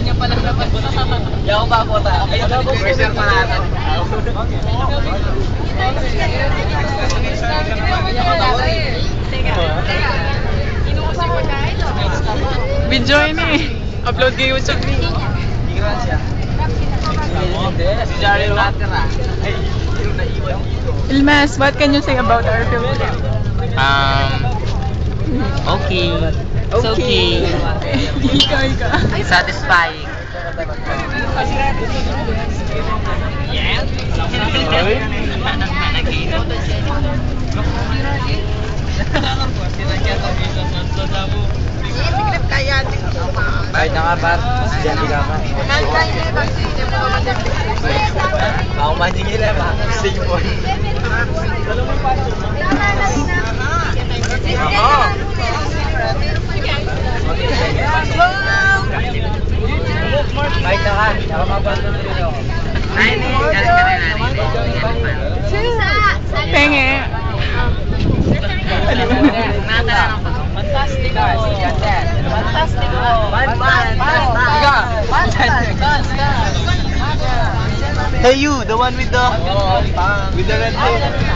niya palang dapat. Hindi ako papota. Pressure pa natin. Video ini. Upload kay YouTube ni. Ka siya. Si Daryl Latter ah. Ay, dito. Ilmas, what can you say about our film? Um, okay. It's okay. ikaw, ikaw. Satisfying. Kahit na nga par, diyan di ka pa. Ako manjing ila ba? Sige po. Kahit na ka, nakamabalo na rin ako. Ay, hindi. Galit ka na natin. Penge. Fantastico. Fantastico. Hey you, the one with the with the red hair.